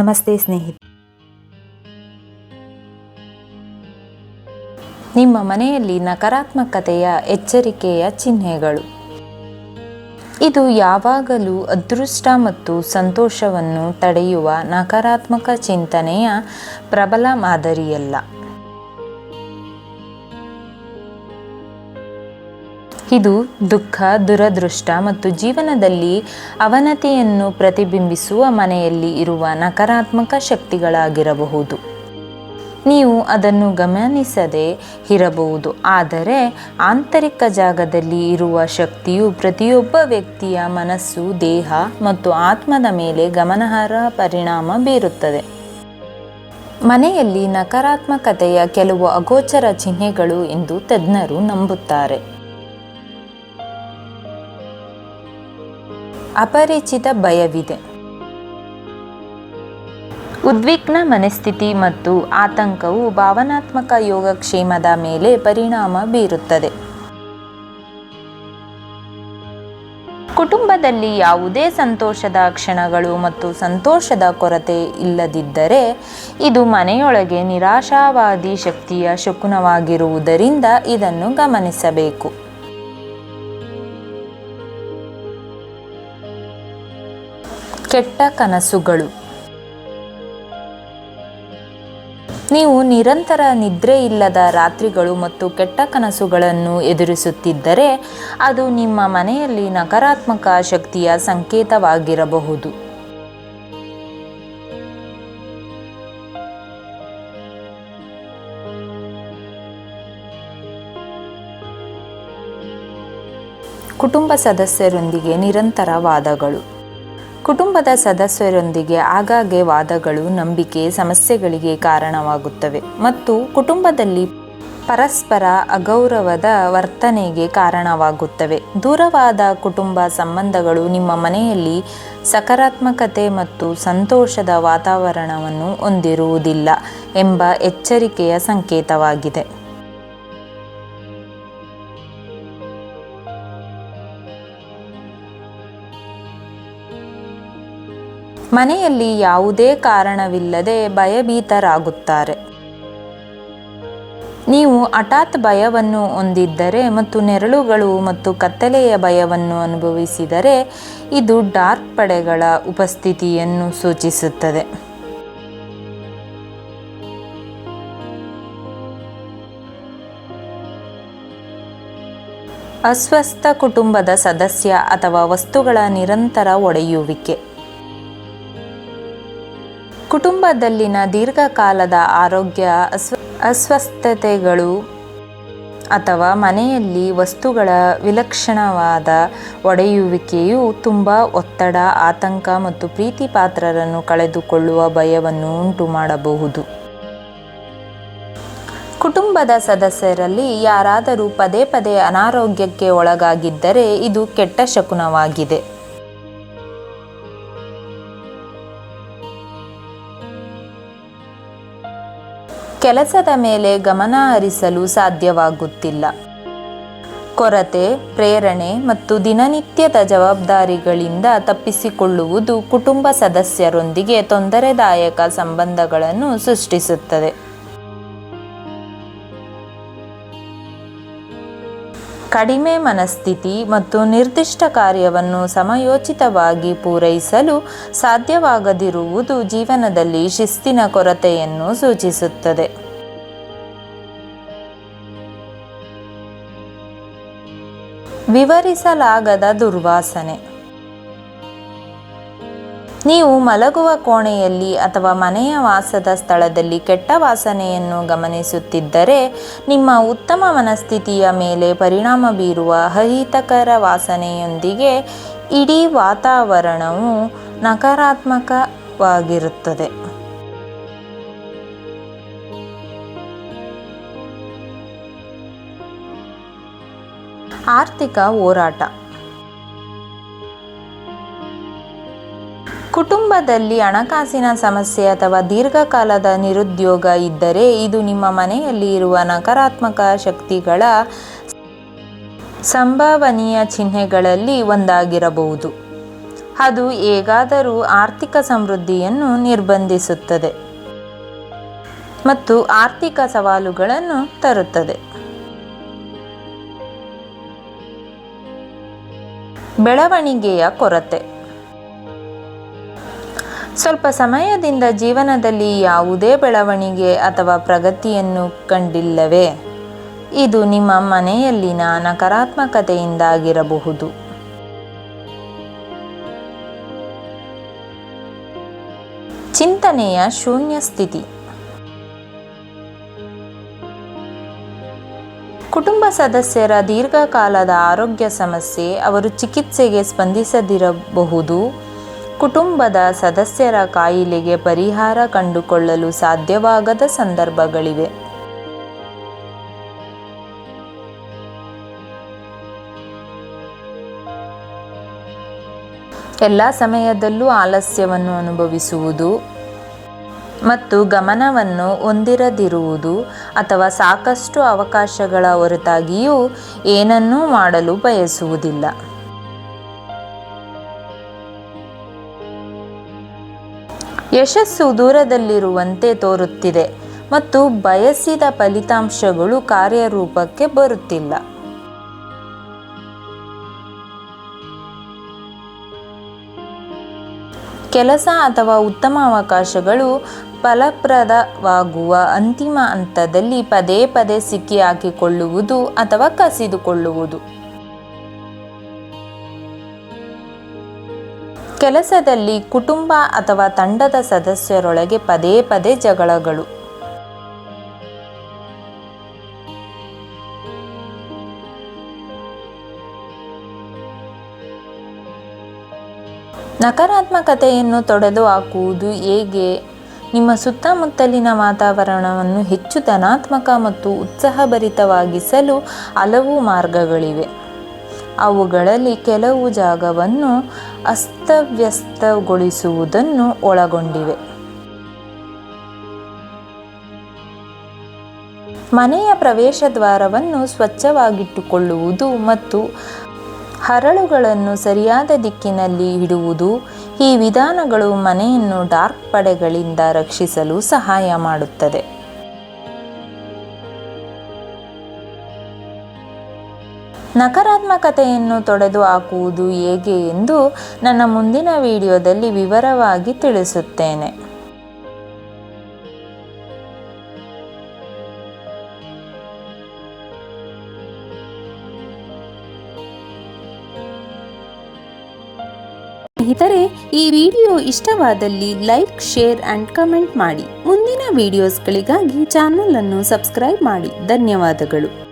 ನಮಸ್ತೆ ಸ್ನೇಹಿತ ನಿಮ್ಮ ಮನೆಯಲ್ಲಿ ನಕಾರಾತ್ಮಕತೆಯ ಎಚ್ಚರಿಕೆಯ ಚಿಹ್ನೆಗಳು. ಇದು ಯಾವಾಗಲೂ ಅದೃಷ್ಟ ಮತ್ತು ಸಂತೋಷವನ್ನು ತಡೆಯುವ ನಕಾರಾತ್ಮಕ ಚಿಂತನೆಯ ಪ್ರಬಲ ಮಾದರಿಯಲ್ಲ. ಇದು ದುಃಖ, ದುರದೃಷ್ಟ ಮತ್ತು ಜೀವನದಲ್ಲಿ ಅವನತಿಯನ್ನು ಪ್ರತಿಬಿಂಬಿಸುವ ಮನೆಯಲ್ಲಿ ಇರುವ ನಕಾರಾತ್ಮಕ ಶಕ್ತಿಗಳಾಗಿರಬಹುದು. ನೀವು ಅದನ್ನು ಗಮನಿಸದೆ ಇರಬಹುದು, ಆದರೆ ಆಂತರಿಕ ಜಾಗದಲ್ಲಿ ಇರುವ ಶಕ್ತಿಯು ಪ್ರತಿಯೊಬ್ಬ ವ್ಯಕ್ತಿಯ ಮನಸ್ಸು, ದೇಹ ಮತ್ತು ಆತ್ಮದ ಮೇಲೆ ಗಮನಾರ್ಹ ಪರಿಣಾಮ ಬೀರುತ್ತದೆ. ಮನೆಯಲ್ಲಿ ನಕಾರಾತ್ಮಕತೆಯ ಕೆಲವು ಅಗೋಚರ ಚಿಹ್ನೆಗಳು ಎಂದು ತಜ್ಞರು ನಂಬುತ್ತಾರೆ. ಅಪರಿಚಿತ ಭಯವಿದೆ. ಉದ್ವಿಗ್ನ ಮನಸ್ಥಿತಿ ಮತ್ತು ಆತಂಕವು ಭಾವನಾತ್ಮಕ ಯೋಗಕ್ಷೇಮದ ಮೇಲೆ ಪರಿಣಾಮ ಬೀರುತ್ತದೆ. ಕುಟುಂಬದಲ್ಲಿ ಯಾವುದೇ ಸಂತೋಷದ ಕ್ಷಣಗಳು ಮತ್ತು ಸಂತೋಷದ ಕೊರತೆ ಇಲ್ಲದಿದ್ದರೆ, ಇದು ಮನೆಯೊಳಗೆ ನಿರಾಶಾವಾದಿ ಶಕ್ತಿಯ ಶಕುನವಾಗಿರುವುದರಿಂದ ಇದನ್ನು ಗಮನಿಸಬೇಕು. ಕೆಟ್ಟ ಕನಸುಗಳು. ನೀವು ನಿರಂತರ ನಿದ್ರೆ ಇಲ್ಲದ ರಾತ್ರಿಗಳು ಮತ್ತು ಕೆಟ್ಟ ಕನಸುಗಳನ್ನು ಎದುರಿಸುತ್ತಿದ್ದರೆ ಅದು ನಿಮ್ಮ ಮನೆಯಲ್ಲಿ ನಕಾರಾತ್ಮಕ ಶಕ್ತಿಯ ಸಂಕೇತವಾಗಿರಬಹುದು. ಕುಟುಂಬ ಸದಸ್ಯರೊಂದಿಗೆ ನಿರಂತರ ವಾದಗಳು ಕುಟುಂಬದ ಸದಸ್ಯರೊಂದಿಗೆ ಆಗಾಗ್ಗೆ ವಾದಗಳು, ನಂಬಿಕೆ, ಸಮಸ್ಯೆಗಳಿಗೆ ಕಾರಣವಾಗುತ್ತವೆ ಮತ್ತು ಕುಟುಂಬದಲ್ಲಿ ಪರಸ್ಪರ ಅಗೌರವದ ವರ್ತನೆಗೆ ಕಾರಣವಾಗುತ್ತವೆ. ದೂರವಾದ ಕುಟುಂಬ ಸಂಬಂಧಗಳು ನಿಮ್ಮ ಮನೆಯಲ್ಲಿ ಸಕಾರಾತ್ಮಕತೆ ಮತ್ತು ಸಂತೋಷದ ವಾತಾವರಣವನ್ನು ಹೊಂದಿರುವುದಿಲ್ಲ ಎಂಬ ಎಚ್ಚರಿಕೆಯ ಸಂಕೇತವಾಗಿದೆ. ಮನೆಯಲ್ಲಿ ಯಾವುದೇ ಕಾರಣವಿಲ್ಲದೆ ಭಯಭೀತರಾಗುತ್ತಾರೆ. ನೀವು ಹಠಾತ್ ಭಯವನ್ನು ಹೊಂದಿದ್ದರೆ ಮತ್ತು ನೆರಳುಗಳು ಮತ್ತು ಕತ್ತಲೆಯ ಭಯವನ್ನು ಅನುಭವಿಸಿದರೆ ಇದು ಡಾರ್ಕ್ ಪಡೆಗಳ ಉಪಸ್ಥಿತಿಯನ್ನು ಸೂಚಿಸುತ್ತದೆ. ಅಸ್ವಸ್ಥ ಕುಟುಂಬದ ಸದಸ್ಯ ಅಥವಾ ವಸ್ತುಗಳ ನಿರಂತರ ಒಡೆಯುವಿಕೆ. ಕುಟುಂಬದಲ್ಲಿನ ದೀರ್ಘಕಾಲದ ಆರೋಗ್ಯ ಅಸ್ವ, ಅಸ್ವಸ್ಥತೆಗಳು ಅಥವಾ ಮನೆಯಲ್ಲಿ ವಸ್ತುಗಳ ವಿಲಕ್ಷಣವಾದ ಒಡೆಯುವಿಕೆಯು ತುಂಬ ಒತ್ತಡ, ಆತಂಕ ಮತ್ತು ಪ್ರೀತಿ ಪಾತ್ರರನ್ನು ಕಳೆದುಕೊಳ್ಳುವ ಭಯವನ್ನು ಉಂಟು ಮಾಡಬಹುದು. ಕುಟುಂಬದ ಸದಸ್ಯರಲ್ಲಿ ಯಾರಾದರೂ ಪದೇ ಪದೇ ಅನಾರೋಗ್ಯಕ್ಕೆ ಒಳಗಾಗಿದ್ದರೆ ಇದು ಕೆಟ್ಟ ಶಕುನವಾಗಿದೆ. ಕೆಲಸದ ಮೇಲೆ ಗಮನ ಹರಿಸಲು ಸಾಧ್ಯವಾಗುತ್ತಿಲ್ಲ. ಕೊರತೆ, ಪ್ರೇರಣೆ ಮತ್ತು ದಿನನಿತ್ಯದ ಜವಾಬ್ದಾರಿಗಳಿಂದ ತಪ್ಪಿಸಿಕೊಳ್ಳುವುದು ಕುಟುಂಬ ಸದಸ್ಯರೊಂದಿಗೆ ತೊಂದರೆದಾಯಕ ಸಂಬಂಧಗಳನ್ನು ಸೃಷ್ಟಿಸುತ್ತದೆ. ಕಡಿಮೆ ಮನಸ್ಥಿತಿ ಮತ್ತು ನಿರ್ದಿಷ್ಟ ಕಾರ್ಯವನ್ನು ಸಮಯೋಚಿತವಾಗಿ ಪೂರೈಸಲು ಸಾಧ್ಯವಾಗದಿರುವುದು ಜೀವನದಲ್ಲಿ ಶಿಸ್ತಿನ ಕೊರತೆಯನ್ನು ಸೂಚಿಸುತ್ತದೆ. ವಿವರಿಸಲಾಗದ ದುರ್ವಾಸನೆ. ನೀವು ಮಲಗುವ ಕೋಣೆಯಲ್ಲಿ ಅಥವಾ ಮನೆಯ ವಾಸದ ಸ್ಥಳದಲ್ಲಿ ಕೆಟ್ಟ ವಾಸನೆಯನ್ನು ಗಮನಿಸುತ್ತಿದ್ದರೆ, ನಿಮ್ಮ ಉತ್ತಮ ಮನಸ್ಥಿತಿಯ ಮೇಲೆ ಪರಿಣಾಮ ಬೀರುವ ಅಹಿತಕರ ವಾಸನೆಯೊಂದಿಗೆ ಇಡೀ ವಾತಾವರಣವು ನಕಾರಾತ್ಮಕವಾಗಿರುತ್ತದೆ. ಆರ್ಥಿಕ ಹೋರಾಟ. ಕುಟುಂಬದಲ್ಲಿ ಹಣಕಾಸಿನ ಸಮಸ್ಯೆ ಅಥವಾ ದೀರ್ಘಕಾಲದ ನಿರುದ್ಯೋಗ ಇದ್ದರೆ ಇದು ನಿಮ್ಮ ಮನೆಯಲ್ಲಿ ಇರುವ ನಕಾರಾತ್ಮಕ ಶಕ್ತಿಗಳ ಸಂಭಾವನೀಯ ಚಿಹ್ನೆಗಳಲ್ಲಿ ಒಂದಾಗಿರಬಹುದು. ಅದು ಹೇಗಾದರೂ ಆರ್ಥಿಕ ಸಮೃದ್ಧಿಯನ್ನು ನಿರ್ಬಂಧಿಸುತ್ತದೆ ಮತ್ತು ಆರ್ಥಿಕ ಸವಾಲುಗಳನ್ನು ತರುತ್ತದೆ. ಬೆಳವಣಿಗೆಯ ಕೊರತೆ. ಸ್ವಲ್ಪ ಸಮಯದಿಂದ ಜೀವನದಲ್ಲಿ ಯಾವುದೇ ಬೆಳವಣಿಗೆ ಅಥವಾ ಪ್ರಗತಿಯನ್ನು ಕಂಡಿಲ್ಲವೇ? ಇದು ನಿಮ್ಮ ಮನೆಯಲ್ಲಿನ ನಕಾರಾತ್ಮಕತೆಯಿಂದಾಗಿರಬಹುದು. ಚಿಂತನೆಯ ಶೂನ್ಯ ಸ್ಥಿತಿ. ಕುಟುಂಬ ಸದಸ್ಯರ ದೀರ್ಘಕಾಲದ ಆರೋಗ್ಯ ಸಮಸ್ಯೆ ಅವರು ಚಿಕಿತ್ಸೆಗೆ ಸ್ಪಂದಿಸದಿರಬಹುದು. ಕುಟುಂಬದ ಸದಸ್ಯರ ಕಾಯಿಲೆಗೆ ಪರಿಹಾರ ಕಂಡುಕೊಳ್ಳಲು ಸಾಧ್ಯವಾಗದ ಸಂದರ್ಭಗಳಿವೆ. ಎಲ್ಲ ಸಮಯದಲ್ಲೂ ಆಲಸ್ಯವನ್ನು ಅನುಭವಿಸುವುದು ಮತ್ತು ಗಮನವನ್ನು ಹೊಂದಿರದಿರುವುದು ಅಥವಾ ಸಾಕಷ್ಟು ಅವಕಾಶಗಳ ಹೊರತಾಗಿಯೂ ಏನನ್ನೂ ಮಾಡಲು ಬಯಸುವುದಿಲ್ಲ. ಯಶಸ್ಸು ದೂರದಲ್ಲಿರುವಂತೆ ತೋರುತ್ತಿದೆ ಮತ್ತು ಬಯಸಿದ ಫಲಿತಾಂಶಗಳು ಕಾರ್ಯರೂಪಕ್ಕೆ ಬರುತ್ತಿಲ್ಲ. ಕೆಲಸ ಅಥವಾ ಉತ್ತಮ ಅವಕಾಶಗಳು ಫಲಪ್ರದವಾಗುವ ಅಂತಿಮ ಹಂತದಲ್ಲಿ ಪದೇ ಪದೇ ಸಿಕ್ಕಿ ಹಾಕಿಕೊಳ್ಳುವುದು ಅಥವಾ ಕಸಿದುಕೊಳ್ಳುವುದು. ಕೆಲಸದಲ್ಲಿ ಕುಟುಂಬ ಅಥವಾ ತಂಡದ ಸದಸ್ಯರೊಳಗೆ ಪದೇ ಪದೇ ಜಗಳಗಳು. ನಕಾರಾತ್ಮಕತೆಯನ್ನು ತೊಡೆದು ಹಾಕುವುದು ಹೇಗೆ? ನಿಮ್ಮ ಸುತ್ತಮುತ್ತಲಿನ ವಾತಾವರಣವನ್ನು ಹೆಚ್ಚು ಧನಾತ್ಮಕ ಮತ್ತು ಉತ್ಸಾಹಭರಿತವಾಗಿಸಲು ಹಲವು ಮಾರ್ಗಗಳಿವೆ. ಅವುಗಳಲ್ಲಿ ಕೆಲವು ಜಾಗವನ್ನು ಅಸ್ತವ್ಯಸ್ತಗೊಳಿಸುವುದನ್ನು ಒಳಗೊಂಡಿವೆ. ಮನೆಯ ಪ್ರವೇಶ ದ್ವಾರವನ್ನು ಸ್ವಚ್ಛವಾಗಿಟ್ಟುಕೊಳ್ಳುವುದು ಮತ್ತು ಹರಳುಗಳನ್ನು ಸರಿಯಾದ ದಿಕ್ಕಿನಲ್ಲಿ ಇಡುವುದು ಈ ವಿಧಾನಗಳು ಮನೆಯನ್ನು ಡಾರ್ಕ್ ಪಡೆಗಳಿಂದ ರಕ್ಷಿಸಲು ಸಹಾಯ ಮಾಡುತ್ತದೆ. ನಕಾರಾತ್ಮಕತೆಯನ್ನು ತೊಡೆದು ಹಾಕುವುದು ಹೇಗೆ ಎಂದು ನನ್ನ ಮುಂದಿನ ವಿಡಿಯೋದಲ್ಲಿ ವಿವರವಾಗಿ ತಿಳಿಸುತ್ತೇನೆ. ಸ್ನೇಹಿತರೆ, ಈ ವಿಡಿಯೋ ಇಷ್ಟವಾದಲ್ಲಿ ಲೈಕ್, ಶೇರ್ ಅಂಡ್ ಕಮೆಂಟ್ ಮಾಡಿ. ಮುಂದಿನ ವಿಡಿಯೋಸ್ಗಳಿಗಾಗಿ ಚಾನಲ್ ಅನ್ನು ಸಬ್ಸ್ಕ್ರೈಬ್ ಮಾಡಿ. ಧನ್ಯವಾದಗಳು.